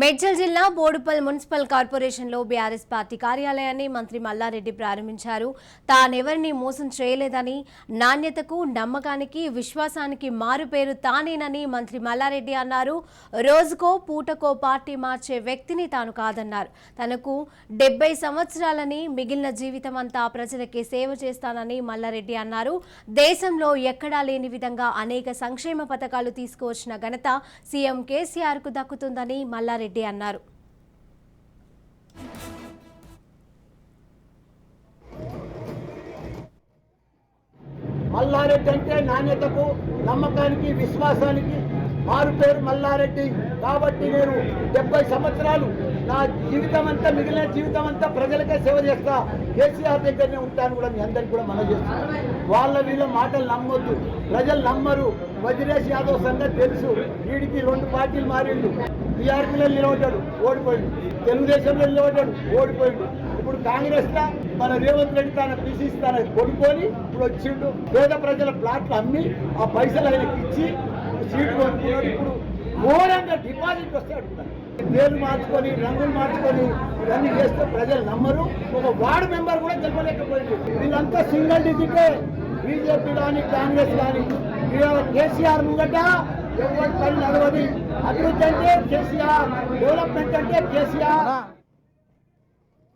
మేడ్చల్ జిల్లా బోడుపల్ మున్సిపల్ కార్పొరేషన్లో BRS party కార్యాలయాన్ని మంత్రి మల్లారెడ్డి ప్రారంభించారు. తానెవరిని మోసం చేయలేదని నాణ్యతకు నమ్మకానికి విశ్వాసానికి మారుపేరు తానేనని మంత్రి మల్లారెడ్డి అన్నారు. రోజుకో పూటకో పార్టీ మార్చే వ్యక్తిని తాను కాదన్నారు. తనకు డెబ్బై సంవత్సరాలని మిగిలిన జీవితం అంతా ప్రజలకే సేవ చేస్తానని మల్లారెడ్డి అన్నారు. దేశంలో ఎక్కడా లేని విధంగా అనేక సంక్షేమ పథకాలు తీసుకువచ్చిన ఘనత సీఎం కేసీఆర్కు దక్కుతుందని మల్లారెడ్డి అన్నారు. మల్లారెడ్డి అంటే నాణ్యతకు నమ్మకానికి విశ్వాసానికి మారు పేరు మల్లారెడ్డి. కాబట్టి నేను డెబ్బై సంవత్సరాలు నా జీవితం అంతా మిగిలిన జీవితం అంతా ప్రజలకే సేవ చేస్తా కేసీఆర్ దగ్గరనే ఉంటాను కూడా మీ అందరికి కూడా మనం చేస్తాను వాళ్ళ వీళ్ళ మాటలు నమ్మొద్దు. ప్రజలు నమ్మరు. వజ్రేష్ యాదవ్ సంగతి తెలుసు. వీడికి రెండు పార్టీలు మారిండు. బీఆర్పీలో నిలబడ్డాడు ఓడిపోయిండు. తెలుగుదేశంలో నిలబడ్డాడు ఓడిపోయిండు. ఇప్పుడు కాంగ్రెస్ లా మన రేవంత్ రెడ్డి తన పిసి తన కొనుక్కొని ఇప్పుడు వచ్చిండు. పేద ప్రజల ప్లాట్లు అమ్మి ఆ పైసలు ఆయనకి ఇచ్చి సీట్లు కొనుక్కున్నాడు. ఇప్పుడు ఘోరంగా డిపాజిట్ వస్తాడు. పేర్లు మార్చుకొని రంగులు మార్చుకొని ఇవన్నీ చేస్తే ప్రజలు నమ్మరు. ఒక వార్డు మెంబర్ కూడా గెలవలేకపోయింది. వీళ్ళంతా సింగిల్ డిజిటే. బీజేపీ కానీ కాంగ్రెస్ కానీ. కేసీఆర్ ముంగట అభివృద్ధి అంటే కేసీఆర్ డెవలప్మెంట్ అంటే కేసీఆర్.